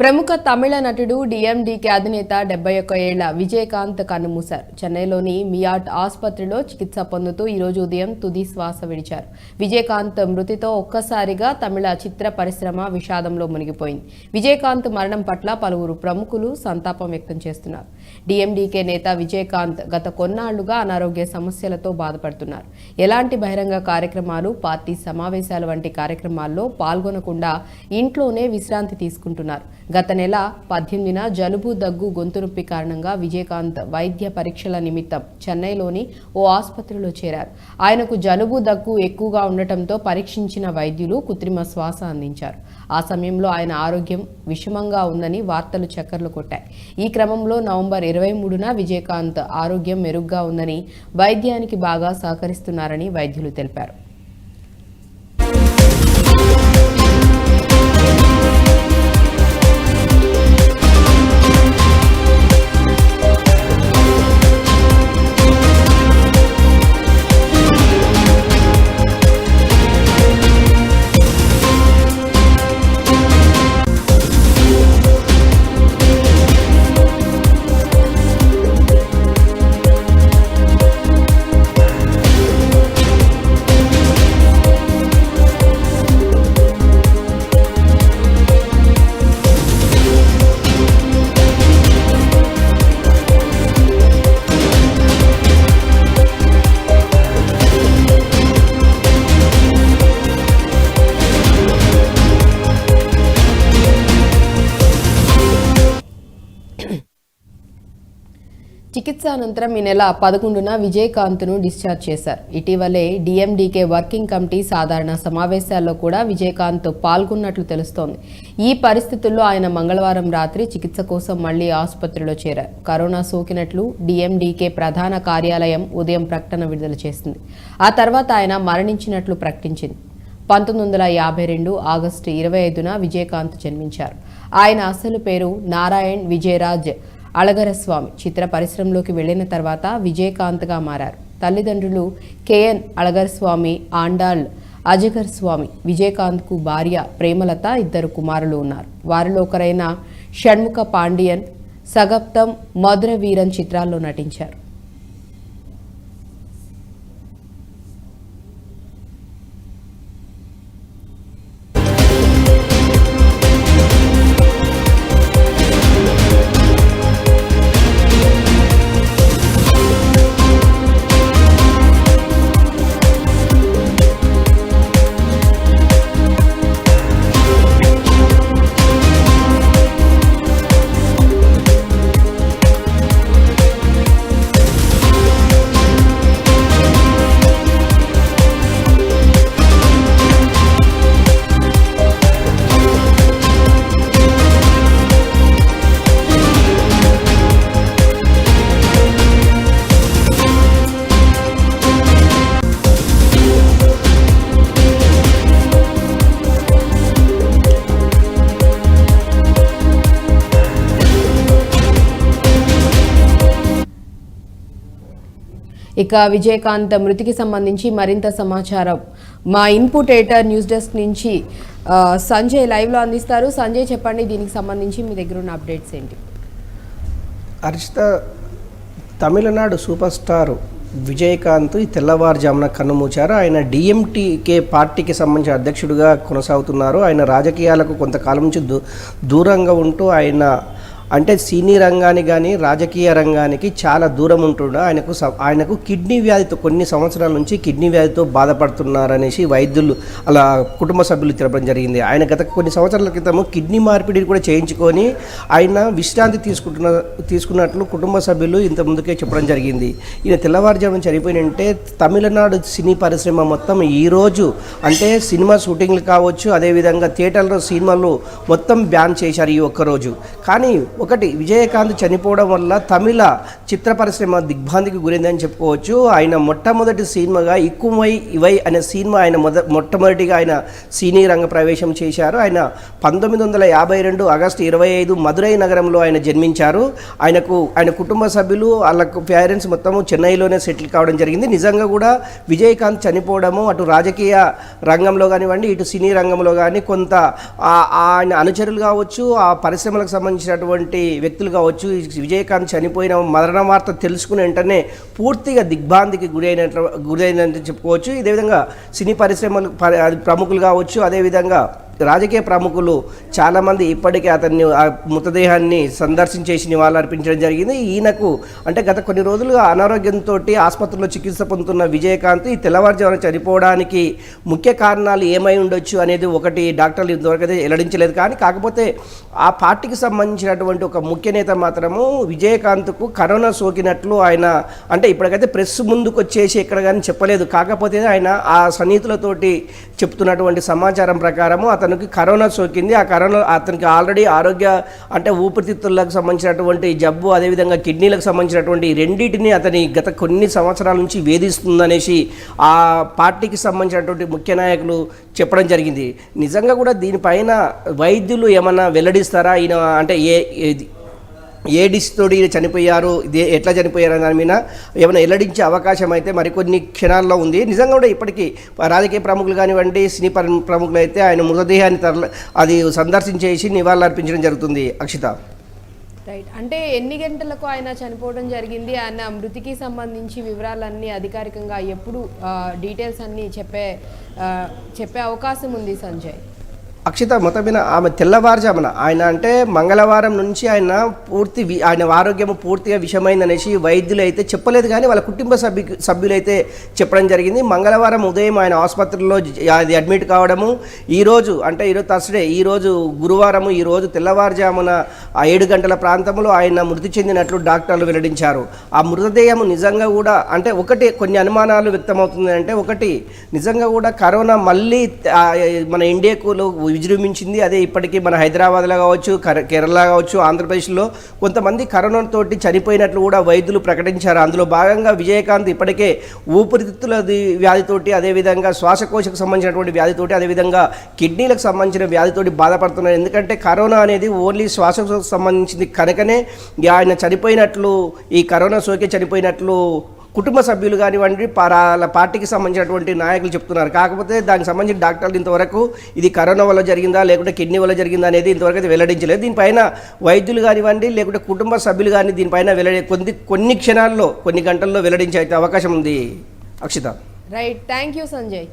ప్రముఖ తమిళ నటుడు డిఎండికే అధినేత డెబ్బై ఒక్క ఏళ్ళ విజయకాంత్ కన్నుమూశారు. చెన్నైలోని మియాట్ ఆసుపత్రిలో చికిత్స పొందుతూ ఈరోజు ఉదయం తుది శ్వాస విడిచారు. విజయకాంత్ మృతితో ఒక్కసారిగా తమిళ చిత్ర పరిశ్రమ విషాదంలో మునిగిపోయింది. విజయకాంత్ మరణం పట్ల పలువురు ప్రముఖులు సంతాపం వ్యక్తం చేస్తున్నారు. డిఎండికే నేత విజయకాంత్ గత కొన్నాళ్ళుగా అనారోగ్య సమస్యలతో బాధపడుతున్నారు. ఎలాంటి బహిరంగ కార్యక్రమాలు పార్టీ సమావేశాలు వంటి కార్యక్రమాల్లో పాల్గొనకుండా ఇంట్లోనే విశ్రాంతి తీసుకుంటున్నారు. గత నెల పద్దెనిమిదిన జలుబు దగ్గు గొంతు నొప్పి కారణంగా విజయకాంత్ వైద్య పరీక్షల నిమిత్తం చెన్నైలోని ఓ ఆసుపత్రిలో చేరారు. ఆయనకు జలుబు దగ్గు ఎక్కువగా ఉండటంతో పరీక్షించిన వైద్యులు కృత్రిమ శ్వాస అందించారు. ఆ సమయంలో ఆయన ఆరోగ్యం విషమంగా ఉందని వార్తలు చక్కర్లు కొట్టాయి. ఈ క్రమంలో నవంబర్ ఇరవై మూడున విజయకాంత్ ఆరోగ్యం మెరుగ్గా ఉందని వైద్యానికి బాగా సహకరిస్తున్నారని వైద్యులు తెలిపారు. చికిత్స అనంతరం ఈ నెల పదకొండున విజయకాంత్ను డిశ్చార్జ్ చేశారు. ఇటీవలే డిఎండికే వర్కింగ్ కమిటీ సాధారణ సమావేశాల్లో కూడా విజయకాంత్ పాల్గొన్నట్లు తెలుస్తోంది. ఈ పరిస్థితుల్లో ఆయన మంగళవారం రాత్రి చికిత్స కోసం మళ్ళీ ఆసుపత్రిలో చేరారు. కరోనా సోకినట్లు డిఎండికే ప్రధాన కార్యాలయం ఉదయం ప్రకటన విడుదల చేసింది. ఆ తర్వాత ఆయన మరణించినట్లు ప్రకటించింది. పంతొమ్మిది వందల యాభై రెండు ఆగస్టు ఇరవై ఐదున విజయకాంత్ జన్మించారు. ఆయన అసలు పేరు నారాయణ్ విజయరాజ్. అళగరస్వామి చిత్ర పరిశ్రమలోకి వెళ్ళిన తర్వాత విజయకాంత్గా మారారు. తల్లిదండ్రులు కేఎన్ అళగరస్వామి ఆండాళ్ అజగర్ స్వామి విజయకాంత్కు భార్య ప్రేమలత ఇద్దరు కుమారులు ఉన్నారు. వారిలో ఒకరైన షణ్ముఖ పాండియన్ సగప్తం మధుర వీరన్ చిత్రాల్లో నటించారు. ఇక విజయకాంత్ మృతికి సంబంధించి మరింత సమాచారం. మా ఇన్పుట్ ఎడిటర్ న్యూస్ డెస్క్ నుంచి సంజయ్ లైవ్లో అందిస్తారు. సంజయ్ చెప్పండి దీనికి సంబంధించి మీ దగ్గర ఉన్న అప్డేట్స్ ఏంటి? అర్చిత తమిళనాడు సూపర్ స్టార్ విజయకాంత్ ఈ తెల్లవారుజామున కన్నుమూచారు ఆయన డిఎంటీకే పార్టీకి సంబంధించిన అధ్యక్షుడిగా కొనసాగుతున్నారు. ఆయన రాజకీయాలకు కొంతకాలం నుంచి దూ దూరంగా ఉంటూ ఆయన అంటే సినీ రంగానికి కానీ రాజకీయ రంగానికి చాలా దూరం ఉంటుండ. ఆయనకు ఆయనకు కిడ్నీ వ్యాధితో కొన్ని సంవత్సరాల నుంచి కిడ్నీ వ్యాధితో బాధపడుతున్నారనేసి వైద్యులు అలా కుటుంబ సభ్యులు తెలపడం జరిగింది. ఆయన గత కొన్ని సంవత్సరాల క్రితము కిడ్నీ మార్పిడి కూడా చేయించుకొని ఆయన విశ్రాంతి తీసుకుంటున్న తీసుకున్నట్లు కుటుంబ సభ్యులు ఇంత ముందుకే చెప్పడం జరిగింది. ఈయన తెల్లవారుజామున చనిపోయినంటే తమిళనాడు సినీ పరిశ్రమ మొత్తం ఈరోజు అంటే సినిమా షూటింగ్లు కావచ్చు అదేవిధంగా థియేటర్లో సినిమాలు మొత్తం బ్యాన్ చేశారు ఈ ఒక్కరోజు కానీ ఒకటి విజయకాంత్ చనిపోవడం వల్ల తమిళ చిత్ర పరిశ్రమ దిగ్భాంతికి గురైందని చెప్పుకోవచ్చు. ఆయన మొట్టమొదటి సినిమాగా ఇక్కుమై ఇవై అనే సినిమా ఆయన మొద మొట్టమొదటిగా ఆయన సినీ రంగ ప్రవేశం చేశారు. ఆయన పంతొమ్మిది వందల యాభై రెండు ఆగస్టు ఇరవై ఐదు మదురై నగరంలో ఆయన జన్మించారు. ఆయనకు ఆయన కుటుంబ సభ్యులు వాళ్ళకు పేరెంట్స్ మొత్తము చెన్నైలోనే సెటిల్ కావడం జరిగింది. నిజంగా కూడా విజయకాంత్ చనిపోవడము అటు రాజకీయ రంగంలో కానివ్వండి ఇటు సినీ రంగంలో కానీ కొంత ఆ- ఆయన అనుచరులు కావచ్చు ఆ పరిశ్రమలకు సంబంధించినటువంటి వ్యక్తులు కావచ్చు ఈ విజయకాంత్ చనిపోయిన మరణ వార్త తెలుసుకున్న వెంటనే పూర్తిగా దిగ్భాంతికి గురైనట్లు గురైనట్టు చెప్పుకోవచ్చు. ఇదే విధంగా సినీ పరిశ్రమలు ప్రముఖులు కావచ్చు అదేవిధంగా రాజకీయ ప్రముఖులు చాలామంది ఇప్పటికే అతన్ని ఆ మృతదేహాన్ని సందర్శించేసి నివాళులు అర్పించడం జరిగింది. ఈయనకు అంటే గత కొన్ని రోజులుగా అనారోగ్యంతో ఆసుపత్రిలో చికిత్స పొందుతున్న విజయకాంత్ ఈ తెల్లవారుజామున చనిపోవడానికి ముఖ్య కారణాలు ఏమై ఉండొచ్చు అనేది ఒకటి డాక్టర్లు ఇంతవరకైతే అయితే వెల్లడించలేదు. కానీ కాకపోతే ఆ పార్టీకి సంబంధించినటువంటి ఒక ముఖ్య నేత మాత్రము విజయకాంత్కు కరోనా సోకినట్లు ఆయన అంటే ఇప్పటికైతే ప్రెస్ ముందుకు వచ్చేసి ఎక్కడ కానీ చెప్పలేదు. కాకపోతే ఆయన ఆ సన్నిహితులతోటి చెప్తున్నటువంటి సమాచారం ప్రకారము అతను అతనికి కరోనా సోకింది. ఆ కరోనా అతనికి ఆల్రెడీ ఆరోగ్య అంటే ఊపిరితిత్తులకు సంబంధించినటువంటి జబ్బు అదేవిధంగా కిడ్నీలకు సంబంధించినటువంటి రెండింటిని అతని గత కొన్ని సంవత్సరాల నుంచి వేధిస్తుందనేసి ఆ పార్టీకి సంబంధించినటువంటి ముఖ్య నాయకులు చెప్పడం జరిగింది. నిజంగా కూడా దీనిపైన వైద్యులు ఏమన్నా వెల్లడిస్తారా? ఈయన అంటే ఏ ఏది- ఏ డిస్తోడి చనిపోయారు ఇది ఎట్లా చనిపోయారు దాని మీద ఏమైనా వెల్లడించే అవకాశం అయితే మరికొన్ని క్షణాల్లో ఉంది. నిజంగా కూడా ఇప్పటికీ రాజకీయ ప్రముఖులు కానివ్వండి సినీ పర- ప్రముఖులు అయితే ఆయన మృతదేహాన్ని తరలి అది సందర్శించేసి నివాళులర్పించడం జరుగుతుంది. అక్షిత. రైట్. అంటే ఎన్ని గంటలకు ఆయన చనిపోవడం జరిగింది ఆయన మృతికి సంబంధించి వివరాలన్నీ అధికారికంగా ఎప్పుడు డీటెయిల్స్ అన్నీ చెప్పే చెప్పే అవకాశం ఉంది సంజయ్. అక్షిత మొత్తమైన ఆమె తెల్లవారుజామున ఆయన అంటే మంగళవారం నుంచి ఆయన పూర్తి ఆయన ఆరోగ్యం పూర్తిగా విషమైందనేసి వైద్యులు అయితే చెప్పలేదు కానీ వాళ్ళ కుటుంబ సభ్యు సభ్యులైతే చెప్పడం జరిగింది. మంగళవారం ఉదయం ఆయన ఆసుపత్రిలో అది అడ్మిట్ కావడము. ఈరోజు అంటే ఈరోజు థర్స్డే ఈరోజు గురువారము ఈరోజు తెల్లవారుజామున ఆ ఏడు గంటల ప్రాంతంలో ఆయన మృతి చెందినట్లు డాక్టర్లు వెల్లడించారు. ఆ మృతదేహం నిజంగా కూడా అంటే ఒకటి కొన్ని అనుమానాలు వ్యక్తమవుతుంది అంటే ఒకటి నిజంగా కూడా కరోనా మళ్ళీ మన ఇండియాకు విజృంభించింది. అదే ఇప్పటికీ మన హైదరాబాద్లో కావచ్చు కర- కేరళ కావచ్చు ఆంధ్రప్రదేశ్లో కొంతమంది కరోనాతోటి చనిపోయినట్లు కూడా వైద్యులు ప్రకటించారు. అందులో భాగంగా విజయకాంత్ ఇప్పటికే ఊపిరితిత్తుల వ్యాధితోటి అదేవిధంగా శ్వాసకోశకు సంబంధించినటువంటి వ్యాధితోటి అదేవిధంగా కిడ్నీలకు సంబంధించిన వ్యాధితోటి బాధపడుతున్నారు. ఎందుకంటే కరోనా అనేది ఓన్లీ శ్వాసకోశకు సంబంధించింది కనుకనే ఆయన చనిపోయినట్లు ఈ కరోనా సోకి చనిపోయినట్లు కుటుంబ సభ్యులు కానివ్వండి వాళ్ళ పార్టీకి సంబంధించినటువంటి నాయకులు చెప్తున్నారు. కాకపోతే దానికి సంబంధించిన డాక్టర్లు ఇంతవరకు ఇది కరోనా వల్ల జరిగిందా లేకుంటే కిడ్నీ వల్ల జరిగిందా అనేది ఇంతవరకు అయితే వెల్లడించలేదు. దీనిపైన వైద్యులు కానివ్వండి లేకుంటే కుటుంబ సభ్యులు కానీ దీనిపైన వెల్లడి కొన్ని కొన్ని క్షణాల్లో కొన్ని గంటల్లో వెల్లడించే అయితే అవకాశం ఉంది. Akshita. Right thank you Sanjay